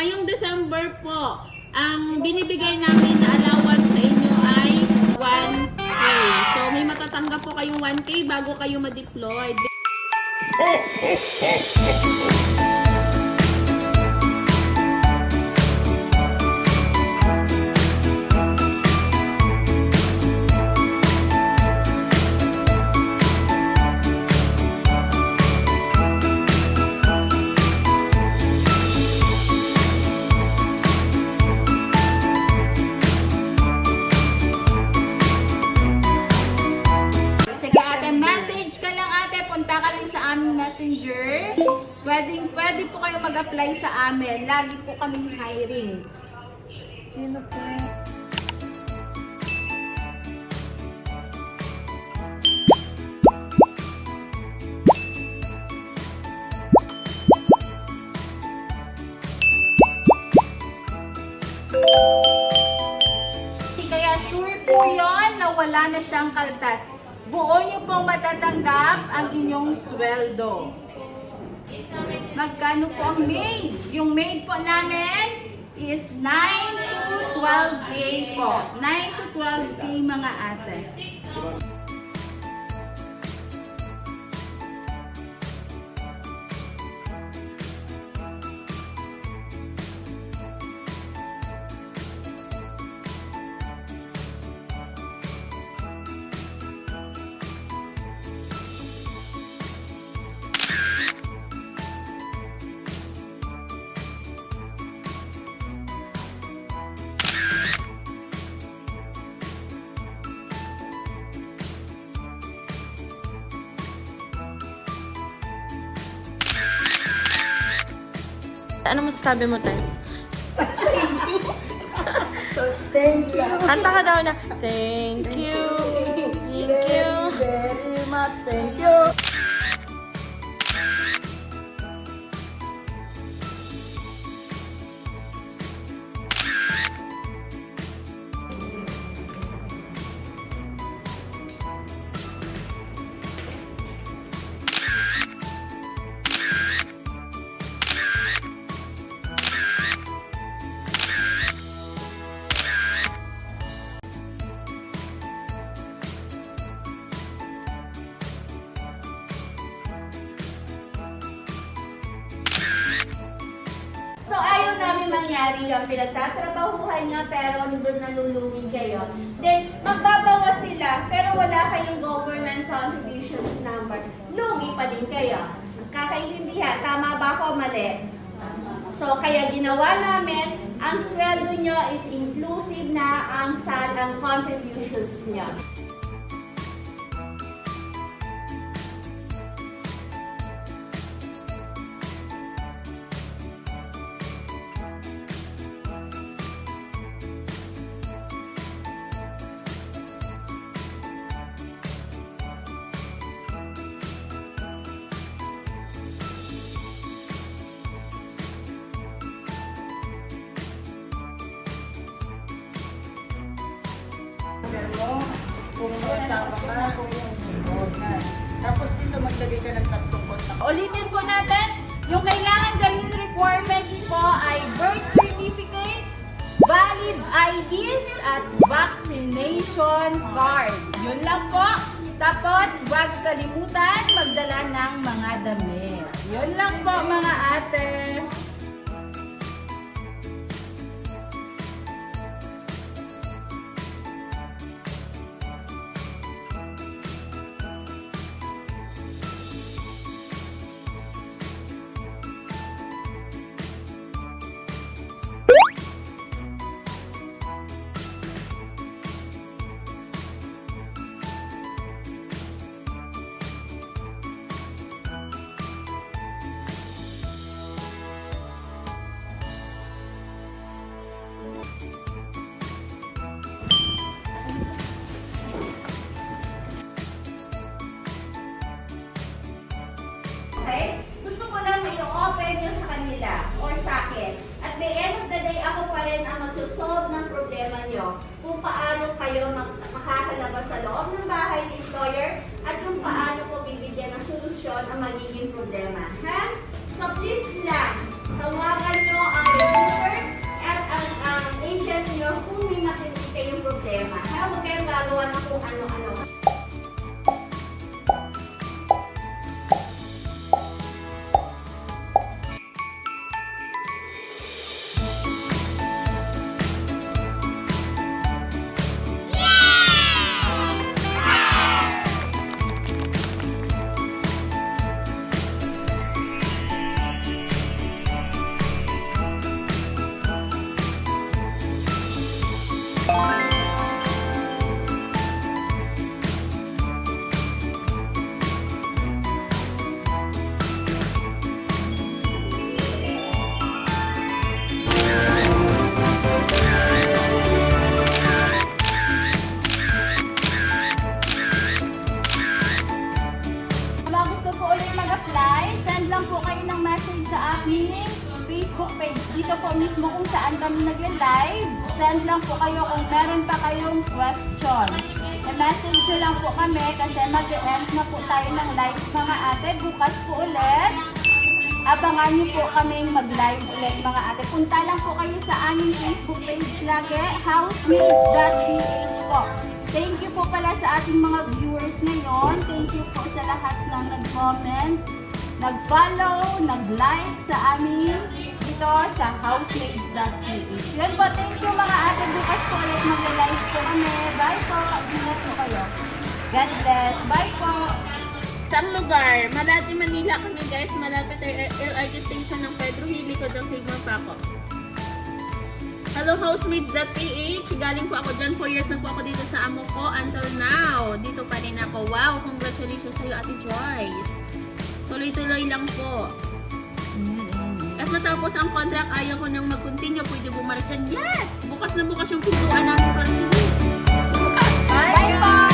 ngayong December po, ang binibigay namin na allowance sa inyo ay 1K. So, may matatanggap po kayong 1K bago kayo ma-deploy. Pwedeng, pwede po kayo mag-apply sa amin. Lagi po kaming hiring. Sino po? Kaya sure po yon na wala na siyang kaltas. Buo niyo pong matatanggap ang inyong sweldo. Magkano po ang maid? Yung maid po namin is 9 to 12K po. 9 to 12K mga ate. Ano masasabi mo, Tay? Thank you. Kanta ka daw na, Thank you. Thank you. Very, very much. Thank you. Namin mangyari yung pinagtatrabahuhan niya pero doon nalulugi kayo. Then magbabawas sila pero wala kayong government contributions number. Lugi pa din kayo. Kakaintindihan, tama ba ako mali? So kaya ginawa namin, ang sweldo nyo is inclusive na ang sal ang contributions nyo. Pero kung kasama ka, huwag na. Tapos dito maglagay ka ng tatlong kontak. Ulitin po natin, yung kailangan gawin requirements po ay birth certificate, valid IDs, at vaccination card. Yun lang po. Tapos, huwag kalimutan magdala ng mga damit. Yun lang po mga ate. Kanila or sa akin. At the end of the day, ako pa rin ang magsusolve ng problema nyo kung paano kayo makakalabas sa loob ng bahay ni employer at kung paano ko bibigyan ng solusyon ang magiging problema. Ha? So please lang, tawagan dito po mismo kung saan kami nag-live. Send lang po kayo kung meron pa kayong question. I-message nyo lang po kami kasi mag-end na po tayo ng live mga ate. Bukas po ulit. Abangan niyo po kaming mag-live ulit mga ate. Punta lang po kayo sa aming Facebook page lagi, housemates.ph po. Thank you po pala sa ating mga viewers ngayon. Thank you po sa lahat ng nag-comment, nag-follow, nag-like sa amin dito sa housemates.ph. Yun po, thank you mga ate. Bukas po ulit mag-live po kami. Bye po. Ingat po kayo. God bless. Bye po. Sa lugar, Malati, Manila kami guys. Malapit ay LRT station ng Pedro Hill, likod ng Sigma Paco. Hello housemates.ph Galing po ako dyan. 4 years na po ako dito sa amo ko until now. Dito pa rin ako. Wow, congratulations sa iyo Ate Joyce. Tuloy-tuloy lang po. At matapos ang contract, ayaw ko nang mag-continue. Pwede bumalik dyan. Yes! Bukas na bukas yung pintuan namin. Bukas! Bye po.